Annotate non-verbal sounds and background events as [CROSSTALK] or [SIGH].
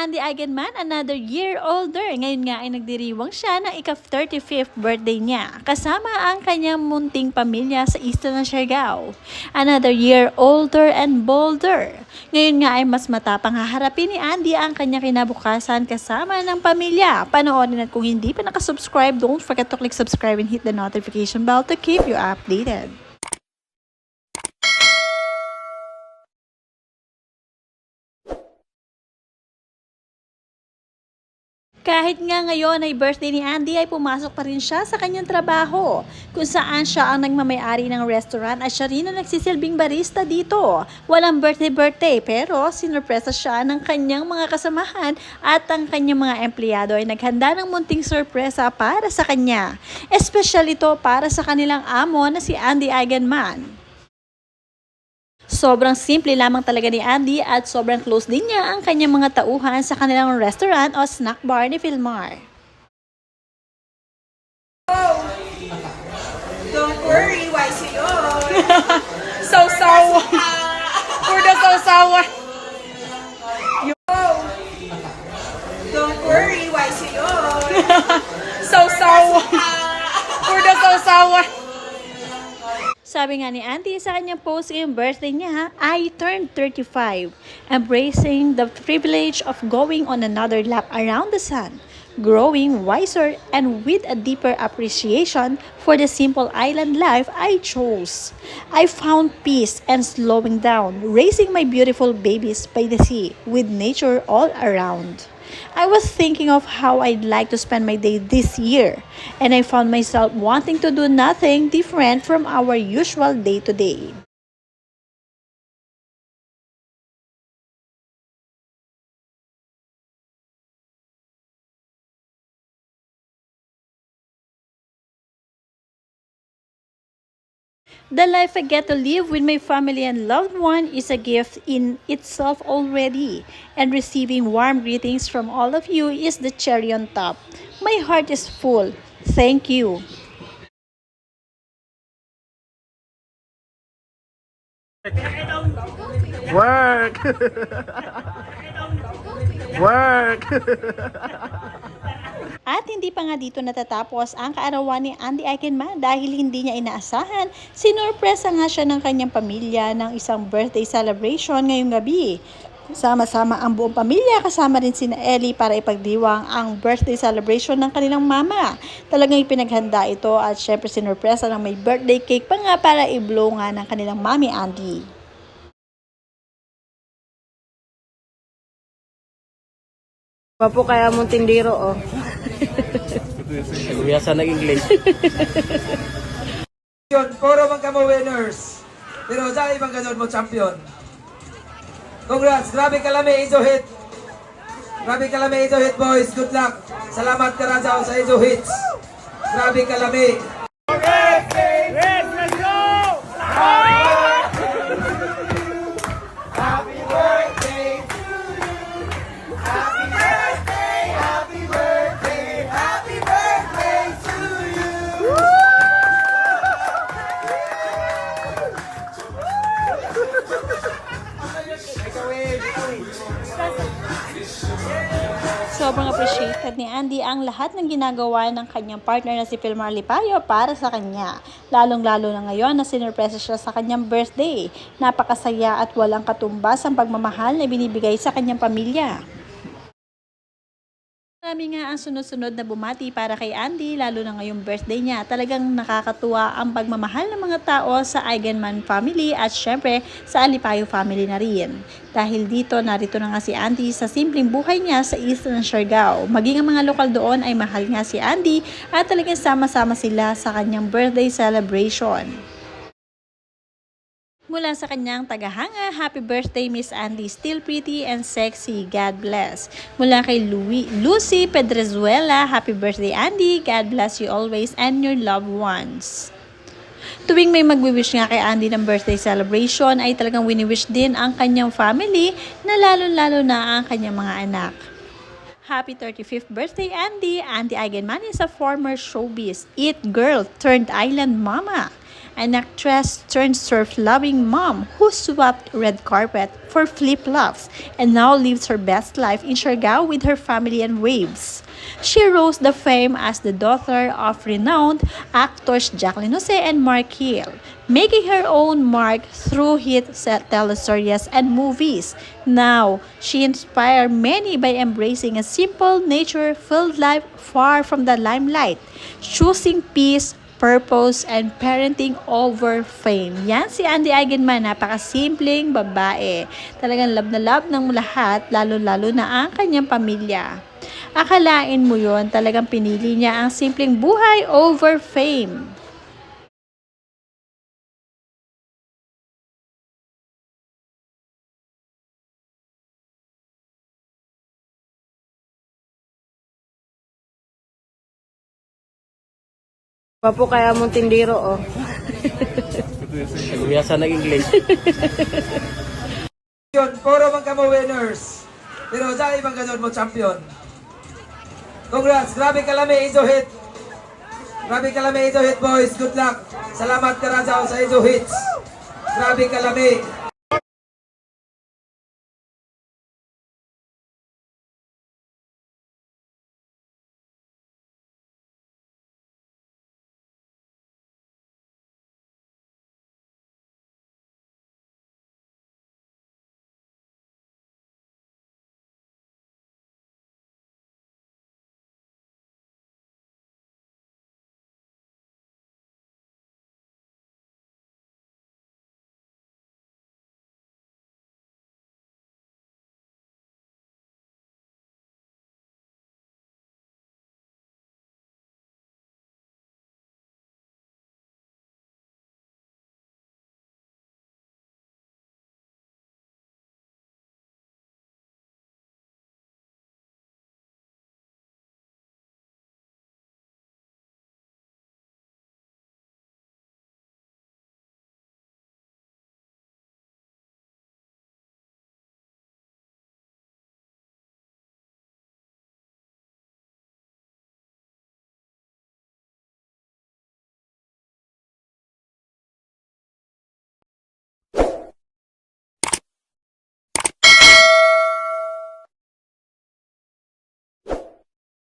Andy Eigenman, another year older. Ngayon nga ay nagdiriwang siya ng ika-35th birthday niya. Kasama ang kanyang munting pamilya sa Eastern ng Siargao. Another year older and bolder. Ngayon nga ay mas matapang haharapin ni Andy ang kanyang kinabukasan kasama ng pamilya. Panoorin at kung hindi pa nakasubscribe, don't forget to click subscribe and hit the notification bell to keep you updated. Kahit nga ngayon ay birthday ni Andy ay pumasok pa rin siya sa kanyang trabaho kung saan siya ang nagmamayari ng restaurant at siya rin ang nagsisilbing barista dito. Walang birthday-birthday pero sinurpresa siya ng kanyang mga kasamahan at ang kanyang mga empleyado ay naghanda ng munting sorpresa para sa kanya. Espesyal ito para sa kanilang amo na si Andy Eigenman. Sobrang simple lamang talaga ni Andy at sobrang close din niya ang kanyang mga tauhan sa kanilang restaurant o snack bar ni Filmar. Don't worry, why yun? Sausawa. For the sausawa. Sabi nga ni Auntie sa kanyang post ngayong birthday niya, I turned 35, embracing the privilege of going on another lap around the sun, growing wiser and with a deeper appreciation for the simple island life I chose. I found peace and slowing down, raising my beautiful babies by the sea with nature all around. I was thinking of how I'd like to spend my day this year, and I found myself wanting to do nothing different from our usual day to day. The life I get to live with my family and loved one is a gift in itself already, and receiving warm greetings from all of you is the cherry on top. My heart is full. Thank you. Work! [LAUGHS] Work! [LAUGHS] At hindi pa nga dito natatapos ang kaarawan ni Andy Eichenman dahil hindi niya inaasahan. Sinurpresa nga siya ng kanyang pamilya ng isang birthday celebration ngayong gabi. Sama-sama ang buong pamilya, kasama rin sina Ellie para ipagdiwang ang birthday celebration ng kanilang mama. Talagang ipinaghanda ito at syempre sinurpresa ng may birthday cake pa nga para i-blow nga ng kanilang mami Andy. Papo kaya mong tindiro, oh. Kuya sa nag-English. Yun, puro kamo winners. Pero sa ibang ganun mo champion. Congrats, grabe kalami Izo Hit. Grabe kalami Izo Hit boys, good luck. Salamat ka Rajaw sa Izo Hits. Grabe kalami. Sobrang appreciated ni Andy ang lahat ng ginagawa ng kanyang partner na si Filmar Lipayo para sa kanya. Lalong-lalo na ngayon na sinurpresa siya sa kanyang birthday. Napakasaya at walang katumbas ang pagmamahal na binibigay sa kanyang pamilya. Marami nga ang sunod-sunod na bumati para kay Andy, lalo na ngayong birthday niya. Talagang nakakatuwa ang pagmamahal ng mga tao sa Eigenman family at syempre sa Alipayo family na rin. Dahil dito, narito na nga si Andy sa simpleng buhay niya sa Eastern Siargao. Maging ang mga lokal doon ay mahal nga si Andy at talagang sama-sama sila sa kanyang birthday celebration. Mula sa kanyang tagahanga, happy birthday Miss Andy, still pretty and sexy, God bless. Mula kay Louis, Lucy Pedrezuela, happy birthday Andy, God bless you always and your loved ones. Tuwing may magwi-wish nga kay Andy ng birthday celebration ay talagang wini-wish din ang kanyang family na lalo-lalo na ang kanyang mga anak. Happy 35th birthday, Andy! Andy Eigenman is a former showbiz it girl turned island mama. An actress turned surf-loving mom who swapped red carpet for flip-flops and now lives her best life in Siargao with her family and waves. She rose to fame as the daughter of renowned actors Jacqueline Jose and Mark Hill, making her own mark through hit set teleseries and movies. Now, she inspired many by embracing a simple, nature-filled life far from the limelight, choosing peace, purpose, and parenting over fame. Yan si Andy Eigenman, napakasimpleng babae. Talagang love na love ng lahat, lalo-lalo na ang kanyang pamilya. Akalain mo yon talagang pinili niya ang simpleng buhay over fame. Papo kaya mong tindiro, oh. Kuya sa nag-English. Yun, puro man kamo winners. Pero sa ibang ganun mo champion. Congrats, grabe kalami Izo Hit. Grabe kalami Izo Hit boys, good luck. Salamat ka sa Izo Hits. Grabe kalami.